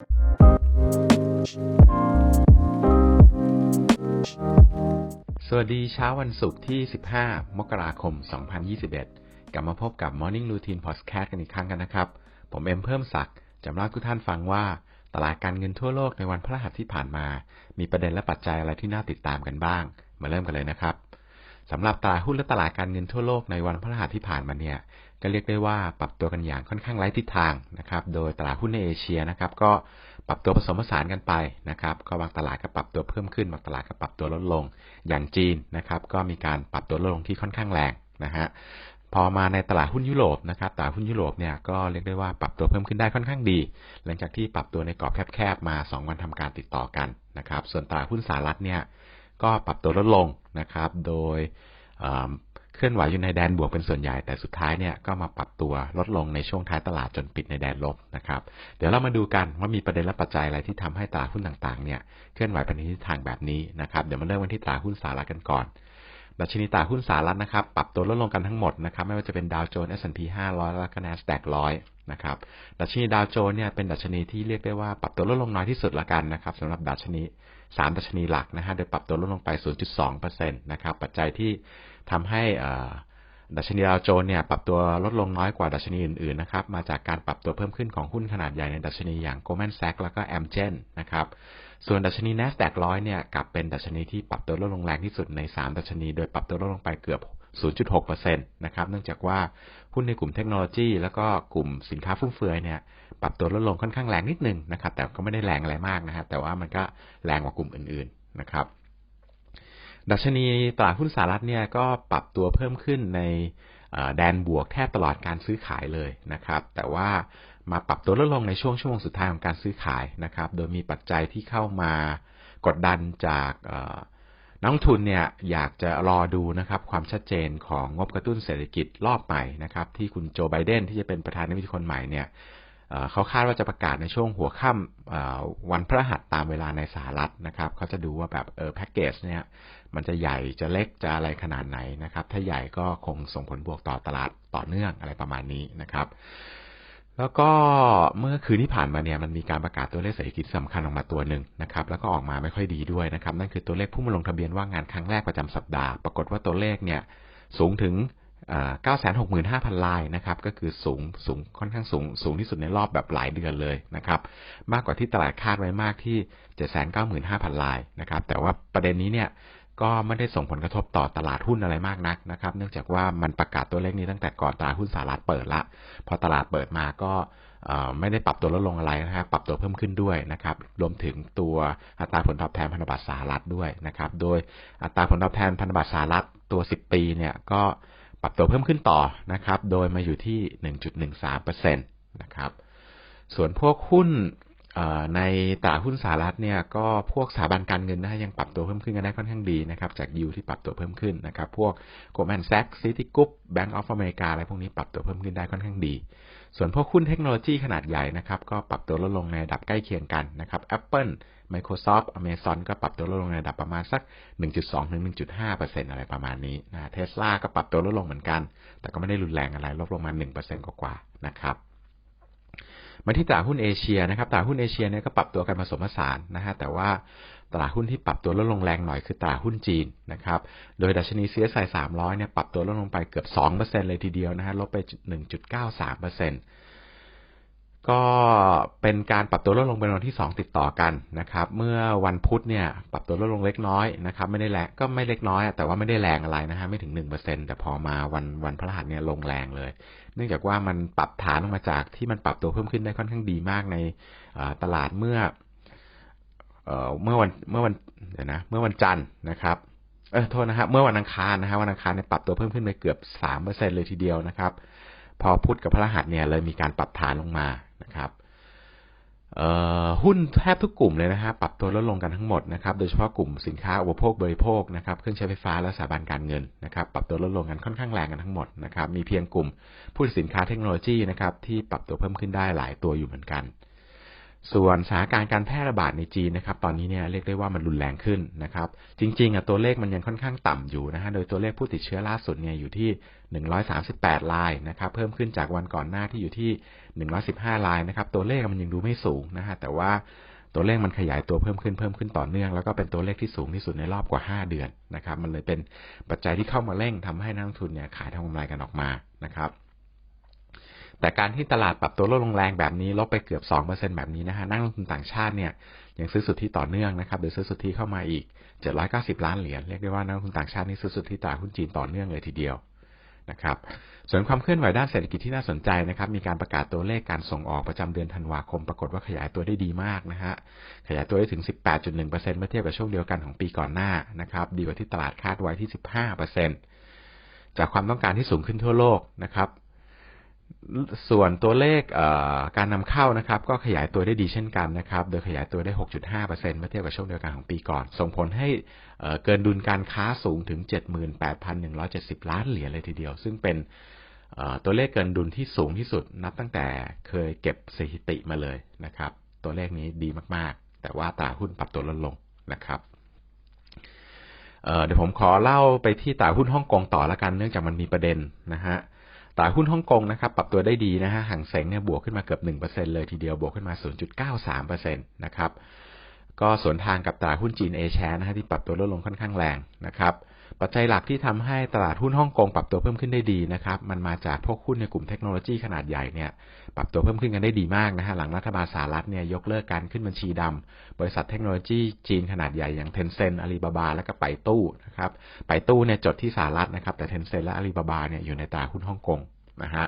สวัสดีเช้าวันศุกร์ที่ 15 มกราคม 2021 กลับมาพบกับ Morning Routine Podcast กันอีกครั้งกันนะครับ ผมเอ็มเพิ่มศักดิ์จะเล่าให้ทุกท่านฟังว่า ตลาดการเงินทั่วโลกในวันพฤหัสที่ผ่านมา มีประเด็นและปัจจัยอะไรที่น่าติดตามกันบ้าง มาเริ่มกันเลยนะครับสำหรับตลาดหุ้นและตลาดการเงินทั่วโลกในวันพฤหัสที่ผ่านมาเนี่ย ก็เรียกได้ว่าปรับตัวกันอย่างค่อนข้างไร้ทิศทางนะครับ โดยตลาดหุ้นในเอเชียนะครับ ก็ปรับตัวผสมผสานกันไปนะครับ ก็บางตลาดก็ปรับตัวเพิ่มขึ้นบางตลาดก็ปรับตัวลดลง อย่างจีนนะครับ ก็มีการปรับตัวลดลงที่ค่อนข้างแรงนะฮะพอมาในตลาดหุ้นยุโรปนะครับตลาดหุ้นยุโรปเนี่ยก็เรียกได้ว่าปรับตัวเพิ่มขึ้นได้ค่อนข้างดี หลังจากที่ปรับตัวในกรอบแคบๆมา 2 วันทำการติดต่อกันนะครับ ส่วนตลาดหุ้นสหรัฐเนี่ยก็ปรับตัวลดลงนะครับ โดย เคลื่อนไหวอยู่ในแดนบวกเป็นส่วนใหญ่ แต่สุดท้ายเนี่ยก็มาปรับตัวลดลงในช่วงท้ายตลาดจนปิดในแดนลบนะครับ เดี๋ยวเรามาดูกันว่ามีประเด็นและปัจจัยอะไรที่ทำให้ตลาดหุ้นต่างๆเนี่ยเคลื่อนไหวไปในทิศทางแบบนี้นะครับ เดี๋ยวมาเริ่มกันที่ตลาดหุ้นสหรัฐกันก่อนดัชนีตลาดหุ้นสหรัฐนะครับปรับตัวลดลงกันทั้งหมดนะครับไม่ว่าจะเป็นดาวโจนส์ S&P 500 แล้วก็ NASDAQ 100นะครับดัชนีดาวโจนส์เนี่ยเป็นดัชนีที่เรียกได้ว่าปรับตัวลดลงน้อยที่สุดละกันนะครับสำหรับดัชนี 3 ดัชนีหลักนะฮะโดยปรับตัวลดลงไป 0.2%นะครับปัจจัยที่ทำให้ดัชนีดาวโจนส์เนี่ยปรับตัวลดลงน้อยกว่าดัชนีอื่นๆนะครับมาจากการปรับตัวเพิ่มขึ้นของหุ้นขนาดใหญ่ในดัชนีอย่าง Goldman Sachs แล้วก็ Amgen นะครับส่วนดัชนี NASDAQ 100 เนี่ยกลับเป็นดัชนีที่ปรับตัวลดลงแรงที่สุดใน 3 ดัชนี โดยปรับตัวลดลงไปเกือบ 0.6%นะครับ เนื่องจากว่าหุ้นในกลุ่มเทคโนโลยี แล้วก็กลุ่มสินค้าฟุ่มเฟือยเนี่ยปรับตัวลดลงค่อนข้างแรงนิดนึงนะครับ แต่ก็ไม่ได้แรงอะไรมากนะครับแต่ว่ามันก็แรงกว่ากลุ่มอื่นๆนะครับ ดัชนีตลาดหุ้นสหรัฐเนี่ยก็ปรับตัวเพิ่มขึ้นในแดนบวกแทบตลอดการซื้อขายเลยนะครับ แต่ว่ามาปรับตัวลดลงในช่วงชั่วโมงสุดท้ายของการซื้อขายนะครับ โดยมีปัจจัยที่เข้ามากดดันจาก นักทุนเนี่ยอยากจะรอดูนะครับความชัดเจนของงบกระตุ้นเศรษฐกิจรอบใหม่นะครับที่คุณโจไบเดนที่จะเป็นประธานาธิบดีคนใหม่เนี่ยเขาคาดว่าจะประกาศในช่วงหัวค่ำวันพระหัสตามเวลาในสหรัฐนะครับเขาจะดูว่าแบบเออแพ็กเกจเนี่ยมันจะใหญ่จะเล็กจะอะไรขนาดไหนนะครับ ถ้าใหญ่ก็คงส่งผลบวกต่อตลาดต่อเนื่องอะไรประมาณนี้นะครับ แล้วก็เมื่อคืนที่ผ่านมาเนี่ยมันมีการประกาศตัวเลขเศรษฐกิจสำคัญออกมาตัวหนึ่งนะครับ แล้วก็ออกมาไม่ค่อยดีด้วยนะครับ นั่นคือตัวเลขผู้มาลงทะเบียนว่างงานครั้งแรกประจำสัปดาห์ ปรากฏว่าตัวเลขเนี่ยสูงถึง 965,000 ลายนะครับ ก็คือสูงสูงค่อนข้างสูง สูงที่สุดในรอบแบบหลายเดือนเลยนะครับ มากกว่าที่ตลาดคาดไว้มากที่ 795,000 ลายนะครับ แต่ว่าประเด็นนี้เนี่ย ก็ไม่ได้ส่งผลกระทบต่อตลาดหุ้นอะไรมากนักนะครับ เนื่องจากว่ามันประกาศตัวเลขนี้ตั้งแต่ก่อนตลาดหุ้นสหรัฐเปิดละ พอตลาดเปิดมาก็ไม่ได้ปรับตัวลดลงอะไรนะครับ ปรับตัวเพิ่มขึ้นด้วยนะครับ รวมถึงตัวอัตราผลตอบแทนพันธบัตรสหรัฐด้วยนะครับ โดยอัตราผลตอบแทนพันธบัตรสหรัฐตัว 10 ปีเนี่ยก็ปรับตัวเพิ่มขึ้นต่อนะครับ โดยมาอยู่ที่ 1.13%นะครับ ส่วนพวกหุ้น ในตลาดหุ้นสหรัฐเนี่ยก็พวกสถาบันการเงินนะยังปรับตัวเพิ่มขึ้นกันได้ค่อนข้างดีนะครับ จากยูที่ปรับตัวเพิ่มขึ้นนะครับ พวก Goldman Sachs Citigroup Bank of America อะไรพวกนี้ปรับตัวเพิ่มขึ้นได้ค่อนข้างดี ส่วนพวกหุ้นเทคโนโลยีขนาดใหญ่นะครับก็ปรับตัวลดลงในระดับใกล้เคียงกันนะครับ Apple Microsoft Amazon ก็ปรับตัวลดลงในระดับประมาณสัก 1.2 ถึง 1.5%อะไรประมาณนี้นะเทสลาก็ปรับตัวลดลงเหมือนกัน แต่ก็ไม่ได้รุนแรงอะไรลดลงมา 1%กว่าๆนะครับ มาที่ตลาดหุ้นเอเชียนะครับตลาดหุ้นเอเชียเนี่ยก็ปรับตัวกันผสมผสานนะฮะแต่ว่าตลาดหุ้นที่ปรับตัวลดลงแรงหน่อยคือตลาดหุ้นจีนนะครับโดยดัชนี CSI 300เนี่ยปรับตัวลดลงไปเกือบ 2%เลยทีเดียวนะฮะลบไป 1.93% ก็เป็นการปรับตัวลดลงเป็นวันที่ 2 ติดต่อกันนะครับ เมื่อวันพุธเนี่ยปรับตัวลดลงเล็กน้อยนะครับ ไม่ได้แรงก็ไม่เล็กน้อย แต่ว่าไม่ได้แรงอะไรนะฮะไม่ถึง1%แต่พอมาวันวันพฤหัสเนี่ยลงแรงเลย เนื่องจากว่ามันปรับฐานลงมาจากที่มันปรับตัวเพิ่มขึ้นได้ค่อนข้างดีมากในตลาดเมื่อเมื่อวันเมื่อวันเดี๋ยวนะเมื่อวันจันทร์นะครับเออโทษนะครับเมื่อวันอังคารนะฮะวันอังคารเนี่ยปรับตัวเพิ่มขึ้นไปเกือบ3%เลยทีเดียวนะครับ พอพุธกับพฤหัสเนี่ยเลยมีการปรับฐานลงมา นะครับหุ้นแทบทุกกลุ่มเลยนะฮะปรับตัวลดลงกันทั้งหมดนะครับโดยเฉพาะกลุ่มสินค้าอุปโภคบริโภคนะครับเครื่องใช้ไฟฟ้าและสถาบันการเงินนะครับปรับตัวลดลงกันค่อนข้างแรงกันทั้งหมดนะครับมีเพียงกลุ่มผู้สินค้าเทคโนโลยีนะครับที่ปรับตัวเพิ่มขึ้นได้หลายตัวอยู่เหมือนกัน ส่วนสถานการณ์การแพร่ระบาดในจีนนะครับ ตอนนี้เนี่ยเรียกได้ว่ามันรุนแรงขึ้นนะครับ จริงๆอะตัวเลขมันยังค่อนข้างต่ำอยู่นะฮะ โดยตัวเลขผู้ติดเชื้อล่าสุดเนี่ยอยู่ที่ 138รายนะครับ เพิ่มขึ้นจากวันก่อนหน้าที่อยู่ที่ 115รายนะครับ ตัวเลขมันยังดูไม่สูงนะฮะ แต่ว่าตัวเลขมันขยายตัวเพิ่มขึ้นเพิ่มขึ้นต่อเนื่อง แล้วก็เป็นตัวเลขที่สูงที่สุดในรอบกว่า 5 เดือนนะครับ มันเลยเป็นปัจจัยที่เข้ามาเร่งทำให้นักลงทุนเนี่ยขายทำกำไรกันออกมานะครับ แต่การที่ตลาดปรับตัวลดลงแรงแบบนี้ลบไปเกือบ 2%แบบนี้นะฮะนักลงทุนต่างชาติเนี่ยยังซื้อสุทธิต่อเนื่องนะครับโดยซื้อสุทธิเข้ามาอีก 790 ล้านเหรียญเรียกได้ว่านักลงทุนต่างชาตินี่ซื้อสุทธิตลาดหุ้นจีนต่อเนื่องเลยทีเดียวนะครับส่วนความเคลื่อนไหวด้านเศรษฐกิจที่น่าสนใจนะครับมีการประกาศตัวเลขการส่งออกประจำเดือนธันวาคม ปรากฏว่าขยายตัวได้ดีมากนะฮะขยายตัวได้ถึง 18.1%เมื่อเทียบกับช่วงเดียวกันของปีก่อนหน้านะครับดีกว่าที่ตลาดคาดไว้ที่ 15%จากความต้องการที่สูงขึ้นทั่วโลกนะครับ ส่วนตัวเลขการนำเข้านะครับ ก็ขยายตัวได้ดีเช่นกันนะครับ โดยขยายตัวได้ 6.5%เมื่อเทียบกับช่วงเดียวกันของปีก่อน ส่งผลให้เกินดุลการค้าสูงถึง 78,170 ล้านเหรียญเลยทีเดียว ซึ่งเป็นตัวเลขเกินดุลที่สูงที่สุด นับตั้งแต่เคยเก็บสถิติมาเลยนะครับ ตัวเลขนี้ดีมากๆ แต่ว่าตาหุ้นปรับตัวลดลงนะครับเดี๋ยวผมขอเล่าไปที่ตลาดหุ้นฮ่องกงต่อละกันเนื่องจากมันมีประเด็นนะฮะ ตลาดหุ้นฮ่องกงนะครับปรับตัวได้ดีนะฮะห่างเสงเนี่ยบวกขึ้นมาเกือบ 1%เลยทีเดียวบวกขึ้นมา 0.93%นะครับก็สวนทางกับตลาดหุ้นจีนเอแชนะฮะที่ปรับตัวลดลงค่อนข้างแรงนะครับ ปัจจัยหลักที่ทำให้ตลาดหุ้นฮ่องกงปรับตัวเพิ่มขึ้นได้ดีนะครับ มันมาจากพวกหุ้นในกลุ่มเทคโนโลยีขนาดใหญ่เนี่ยปรับตัวเพิ่มขึ้นกันได้ดีมากนะฮะหลังรัฐบาลสหรัฐเนี่ยยกเลิกการขึ้นบัญชีดำบริษัทเทคโนโลยีจีนขนาดใหญ่อย่างเทนเซ็นอาลีบาบา และก็ไปตู้นะครับไปตู้เนี่ยจดที่สหรัฐนะครับแต่เทนเซ็นและอาลีบาบาเนี่ยอยู่ในตลาดหุ้นฮ่องกงนะฮะ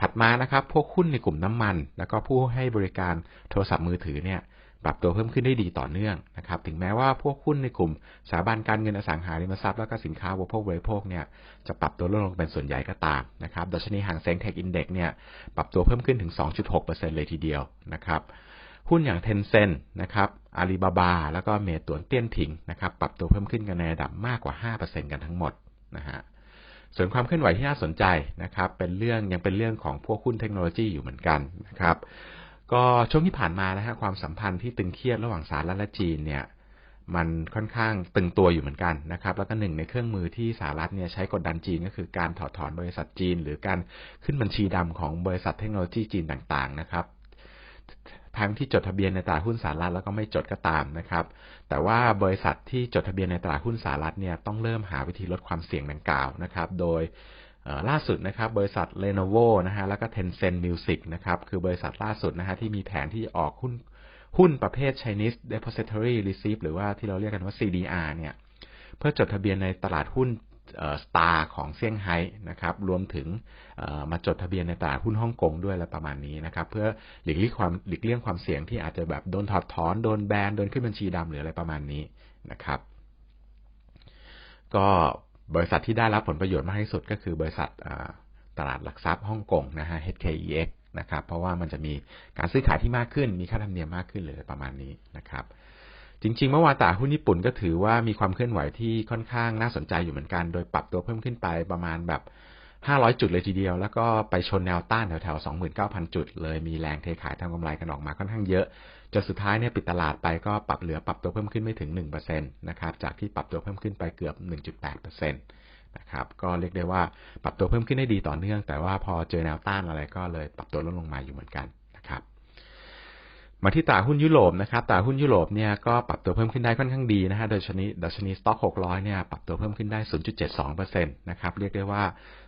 ถัดมานะครับพวกหุ้นในกลุ่มน้ำมัน แล้วก็ผู้ให้บริการโทรศัพท์มือถือเนี่ย ปรับตัวเพิ่มขึ้นได้ดีต่อเนื่องนะครับ ถึงแม้ว่าพวกหุ้นในกลุ่มสถาบันการเงินอสังหาริมทรัพย์แล้วก็สินค้าบริโภคบริโภคเนี่ยจะปรับตัวลดลงเป็นส่วนใหญ่ก็ตามนะครับดัชนีห่างเซ็งเทคอินเด็กเนี่ยปรับตัวเพิ่มขึ้นถึง 2.6%เลยทีเดียวนะครับหุ้นอย่างเทนเซ็นนะครับอาลีบาบา แล้วก็เมตวนเตี้ยนถิงนะครับปรับตัวเพิ่มขึ้นกันในระดับมากกว่า 5%กันทั้งหมดนะฮะส่วนความเคลื่อนไหวที่น่าสนใจนะครับเป็นเรื่องยังเป็นเรื่องของพวกหุ้นเทคโนโลยีอยู่เหมือนกันนะครับ ก็ช่วงที่ผ่านมานะฮะความสัมพันธ์ที่ตึงเครียดระหว่างสหรัฐและจีนเนี่ยมันค่อนข้างตึงตัวอยู่เหมือนกันนะครับ แล้วก็หนึ่งในเครื่องมือที่สหรัฐเนี่ยใช้กดดันจีนก็คือการถอดถอนบริษัทจีน หรือการขึ้นบัญชีดำของบริษัทเทคโนโลยีจีนต่างๆนะครับทั้งที่จดทะเบียนในตลาดหุ้นสหรัฐแล้วก็ไม่จดก็ตามนะครับ แต่ว่าบริษัทที่จดทะเบียนในตลาดหุ้นสหรัฐเนี่ยต้องเริ่มหาวิธีลดความเสี่ยงดังกล่าวนะครับ โดย ล่าสุดนะครับบริษัท Lenovo นะฮะแล้วก็ Tencent Music นะครับคือบริษัทล่าสุดนะฮะที่มีแผนที่จะออกหุ้นหุ้นประเภท Chinese Depository Receipt หรือว่าที่เราเรียกกันว่า CDR เนี่ยเพื่อจดทะเบียนในตลาดหุ้นสตาร์ของเซี่ยงไฮ้นะครับรวมถึงมาจดทะเบียนในตลาดหุ้นฮ่องกงด้วยและประมาณนี้นะครับเพื่อหลีกเลี่ยงความหลีกเลี่ยงความเสี่ยงที่อาจจะแบบโดนถอดถอนโดนแบนโดนขึ้นบัญชีดำหรืออะไรประมาณนี้นะครับ ก็ บริษัทที่ได้รับผลประโยชน์มากที่สุดก็คือบริษัทตลาดหลักทรัพย์ฮ่องกงนะฮะ HKEX นะครับ เพราะว่ามันจะมีการซื้อขายที่มากขึ้น มีค่าธรรมเนียมมากขึ้นเลยประมาณนี้นะครับ จริงๆ เมื่อวานตลาดหุ้นญี่ปุ่นก็ถือว่ามีความเคลื่อนไหวที่ค่อนข้างน่าสนใจอยู่เหมือนกัน โดยปรับตัวเพิ่มขึ้นไปประมาณแบบ 500 จุดเลยทีเดียว แล้วก็ไปชนแนวต้านแถวๆ 29,000 จุดเลย มีแรงเทขายทำกำไรกันออกมาค่อนข้างเยอะ จนสุดท้ายเนี่ยปิดตลาดไปก็ปรับเหลือปรับตัวเพิ่มขึ้นไม่ถึง1%นะครับจากที่ปรับตัวเพิ่มขึ้นไปเกือบ 1.8%นะครับก็เรียกได้ว่าปรับตัวเพิ่มขึ้นได้ดีต่อเนื่อง แต่ว่าพอเจอแนวต้านอะไรก็เลยปรับตัวลดลงมาอยู่เหมือนกันนะครับมาที่ตลาดหุ้นยุโรปนะครับตลาดหุ้นยุโรปเนี่ยก็ปรับตัวเพิ่มขึ้นได้ค่อนข้างดีนะฮะโดยชนิดดัชนีสต็อก600เนี่ยปรับตัวเพิ่มขึ้นได้ 0.72%นะครับเรียกได้ว่า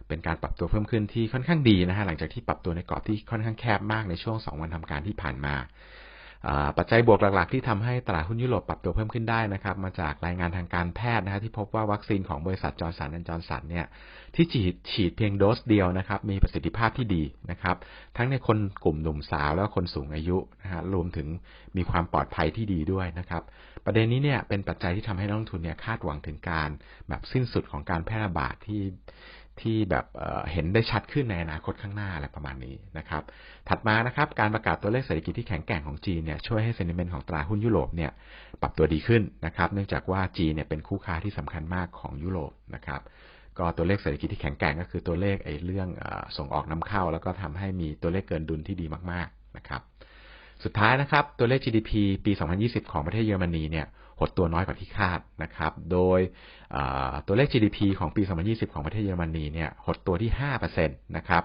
เป็นการปรับตัวเพิ่มขึ้นที่ค่อนข้างดีนะฮะหลังจากที่ปรับตัวในกรอบที่ค่อนข้างแคบมากในช่วง 2 วันทำการที่ผ่านมา ปัจจัยบวกหลักๆ ที่ทำให้ตลาดหุ้นยุโรปปรับตัวเพิ่มขึ้นได้นะครับ มาจากรายงานทางการแพทย์นะฮะที่พบว่าวัคซีนของบริษัทจอร์สันแอนจอร์สันเนี่ยที่ฉีดฉีดเพียงโดสเดียวนะครับ มีประสิทธิภาพที่ดีนะครับ ทั้งในคนกลุ่มหนุ่มสาวแล้วคนสูงอายุนะฮะรวมถึงมีความปลอดภัยที่ดีด้วยนะครับ ประเด็นนี้เนี่ยเป็นปัจจัยที่ทำให้นักลงทุนเนี่ยคาดหวังถึงการแบบสิ้นสุดของการแพร่ระบาดที่ ที่แบบเห็นได้ชัดขึ้นในอนาคตข้างหน้าอะไรประมาณนี้นะครับ ถัดมานะครับการประกาศตัวเลขเศรษฐกิจที่แข็งแกร่งของจีนเนี่ยช่วยให้เซนิเมนต์ของตลาหุ้นยุโรปเนี่ยปรับตัวดีขึ้นนะครับ เนื่องจากว่าจีนเนี่ยเป็นคู่ค้าที่สำคัญมากของยุโรปนะครับ ก็ตัวเลขเศรษฐกิจที่แข็งแกร่งก็คือตัวเลขไอ้เรื่องส่งออกนำเข้า แล้วก็ทำให้มีตัวเลขเกินดุลที่ดีมาก ๆนะครับ สุดท้ายนะครับตัวเลข GDP ปี 2020 ของประเทศเยอรมนีเนี่ย หดตัวน้อยกว่าที่คาดนะครับ โดยตัวเลข GDP ของปี 2020 ของประเทศเยอรมนีเนี่ยหดตัวที่ 5%นะครับ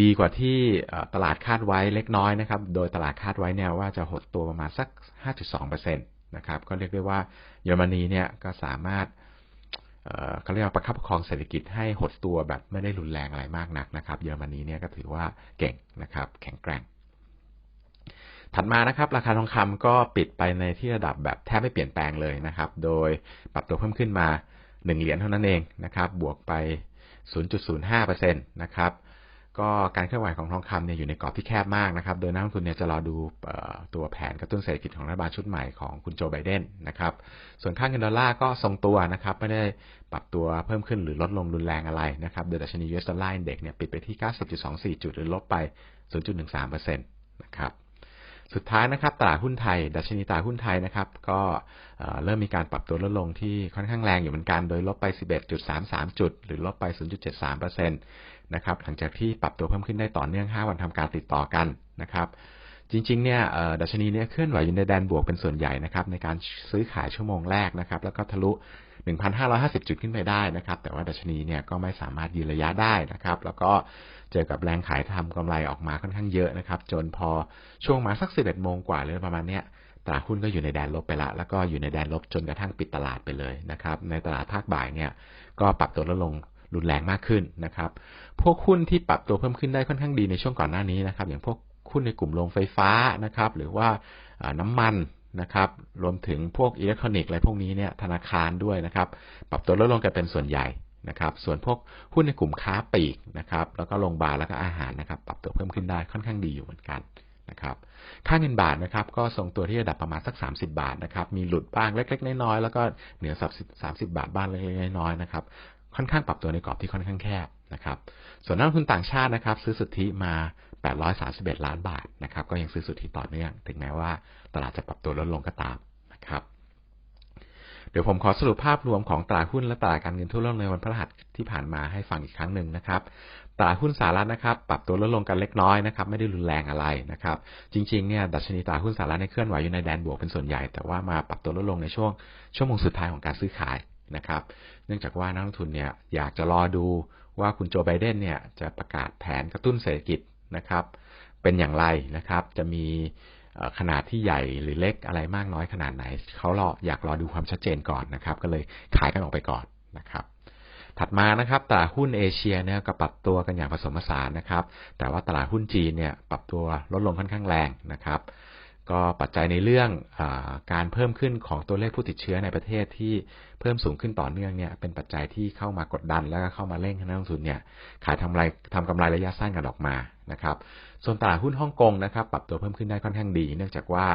ดีกว่าที่ตลาดคาดไว้เล็กน้อยนะครับ โดยตลาดคาดไว้เนี่ยว่าจะหดตัวประมาณสัก 5.2%นะครับ ก็เรียกได้ว่าเยอรมนีเนี่ยก็สามารถเอ่อเขาเรียกว่าประคับประคองเศรษฐกิจให้หดตัวแบบไม่ได้รุนแรงอะไรมากนักนะครับ เยอรมนีเนี่ยก็ถือว่าเก่งนะครับ แข็งแกร่ง ถัดมานะครับ ราคาทองคำก็ปิดไปในที่ระดับแบบแทบไม่เปลี่ยนแปลงเลยนะครับ โดยปรับตัวเพิ่มขึ้นมา 1 เหรียญเท่านั้นเองนะครับ บวกไป 0.05%นะครับ ก็การเคลื่อนไหวของทองคำเนี่ยอยู่ในกรอบที่แคบมากนะครับ โดยนักลงทุนเนี่ยจะรอดูตัวแผนกระตุ้นเศรษฐกิจของรัฐบาลชุดใหม่ของคุณโจไบเดนนะครับ ส่วนค่าเงินดอลลาร์ก็ทรงตัวนะครับ ไม่ได้ปรับตัวเพิ่มขึ้นหรือลดลงรุนแรงอะไรนะครับ โดยดัชนี US ดอลลาร์อินเด็กเนี่ยปิดไปที่ 90.24 จุดหรือลบไป 0.13%นะครับ สุดท้ายนะครับตลาดหุ้นไทย ดัชนีตลาดหุ้นไทยนะครับ ก็เริ่มมีการปรับตัวลดลงที่ค่อนข้างแรงอยู่เหมือนกัน โดยลบไป 11.33 จุด หรือลบไป 0.73%นะครับหลังจากที่ปรับตัวเพิ่มขึ้นได้ต่อเนื่อง 5 วันทำการติดต่อกันนะครับ จริงๆเนี่ยดัชนีเนี่ยเคลื่อนไหวอยู่ในแดนบวกเป็นส่วนใหญ่นะครับในการซื้อขายชั่วโมงแรกนะครับ แล้วก็ทะลุ 1,550 จุดขึ้นไปได้นะครับ แต่ว่าดัชนีเนี่ยก็ไม่สามารถยืนระยะได้นะครับ แล้วก็เจอกับแรงขายทำกำไรออกมาค่อนข้างเยอะนะครับ จนพอช่วงมาสัก 11โมงกว่าหรือประมาณเนี้ยตลาดหุ้นก็อยู่ในแดนลบไปละ แล้วก็อยู่ในแดนลบจนกระทั่งปิดตลาดไปเลยนะครับ ในตลาดภาคบ่ายเนี่ยก็ปรับตัวลดลงรุนแรงมากขึ้นนะครับ พวกหุ้นที่ปรับตัวเพิ่มขึ้นได้ค่อนข้างดีในช่วงก่อนหน้านี้นะครับ อย่างพวกหุ้นในกลุ่มโรงไฟฟ้านะครับ หรือว่าอ่าน้ำมัน นะครับ รวมถึงพวกอิเล็กทรอนิกส์อะไรพวกนี้เนี่ยธนาคารด้วยนะครับ ปรับตัวลดลงกันเป็นส่วนใหญ่นะครับ ส่วนพวกหุ้นในกลุ่มค้าปลีกนะครับ แล้วก็โรงพยาบาลแล้วก็อาหารนะครับ ปรับตัวเพิ่มขึ้นได้ค่อนข้างดีอยู่เหมือนกันนะครับ ค่าเงินบาทนะครับ ก็ทรงตัวที่ระดับประมาณสัก 30 บาทนะครับ มีหลุดบ้างเล็ก ๆ น้อยๆแล้วก็เหนือ30 30บาทบ้างเล็กๆน้อยๆนะครับ ค่อนข้างปรับตัวในกรอบที่ค่อนข้างแคบนะครับ ส่วนนักลงทุนต่างชาตินะครับ ซื้อสุทธิมา 831 ล้านบาทนะครับ ก็ยังซื้อสุทธิต่อเนื่อง ถึงแม้ว่าตลาดจะปรับตัวลดลงก็ตามนะครับเดี๋ยวผมขอสรุปภาพรวมของตลาดหุ้นและตลาดการเงินทั่วโลกในวันพฤหัสที่ผ่านมาให้ฟังอีกครั้งหนึ่งนะครับ ตลาดหุ้นสหรัฐนะครับ ปรับตัวลดลงกันเล็กน้อยนะครับ ไม่ได้รุนแรงอะไรนะครับ จริงๆเนี่ยดัชนีตลาดหุ้นสหรัฐในเคลื่อนไหวอยู่ในแดนบวกเป็นส่วนใหญ่ แต่ว่ามาปรับตัวลดลงในช่วงชั่วโมงสุดท้ายของการซื้อขายนะครับ เนื่องจากว่านักลงทุนเนี่ยอยากจะรอดูว่าคุณโจไบเดนเนี่ยจะประกาศแผนกระตุ้นเศรษฐกิจ นะครับ เป็นอย่างไรนะครับ จะมีขนาดที่ใหญ่หรือเล็กอะไรมากน้อยขนาดไหนเขารออยากรอดูความชัดเจนก่อนนะครับ ก็เลยขายกันออกไปก่อนนะครับถัดมานะครับตลาดหุ้นเอเชียเนี่ยก็ปรับตัวกันอย่างผสมผสานนะครับ แต่ว่าตลาดหุ้นจีนเนี่ยปรับตัวลดลงค่อนข้างแรงนะครับ ก็ปัจจัยในเรื่องอการเพิ่มขึ้นของตัวเลขผู้ติดเชื้อในประเทศที่เพิ่มสูงขึ้นต่อเนื่องเนี่ยเป็นปัจจัยที่เข้ามากดดันแล้วก็เข้ามาเร่งให้นักลงทุนเนี่ยขายทำไรทำกำไรระยะสั้นกันออกมา นะครับ ส่วนตลาดหุ้นฮ่องกงนะครับปรับตัวเพิ่มขึ้นได้ค่อนข้างดี เนื่องจากว่า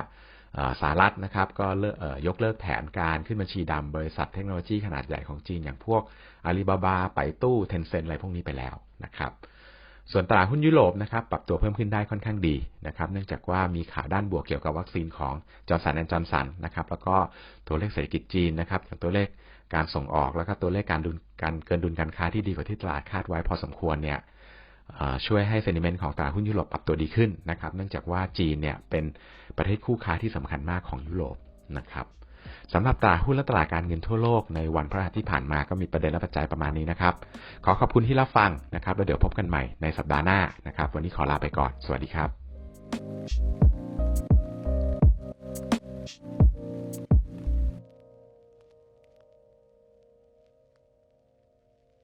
สหรัฐนะครับก็เยกเลิกแผนการขึ้นบัญชีดำบริษัทเทคโนโลยีขนาดใหญ่ของจีนอย่างพวกอาลีบาบาไปตู้เทนเซ็นอะไรพวกนี้ไปแล้วนะครับ ส่วนตลาดหุ้นยุโรปนะครับปรับตัวเพิ่มขึ้นได้ค่อนข้างดีนะครับเนื่องจากว่ามีข่าวด้านบวกเกี่ยวกับวัคซีนของจอร์นสันแอนด์จอร์นสันนะครับแล้วก็ตัวเลขเศรษฐกิจจีนนะครับอย่างตัวเลขการส่งออกแล้วก็ตัวเลขการดุลการเกินดุลการค้าที่ดีกว่าที่ตลาดคาดไว้พอสมควรเนี่ย ช่วยให้เซนิเมนต์ของตลาดหุ้นยุโรปปรับตัวดีขึ้นนะครับ เนื่องจากว่าจีนเนี่ยเป็นประเทศคู่ค้าที่สำคัญมากของยุโรปนะครับสำหรับตลาดหุ้นและตลาดการเงินทั่วโลกในวันพฤหัสที่ผ่านมาก็มีประเด็นและปัจจัยประมาณนี้นะครับ ขอขอบคุณที่รับฟังนะครับ แล้วเดี๋ยวพบกันใหม่ในสัปดาห์หน้านะครับ วันนี้ขอลาไปก่อน สวัสดีครับ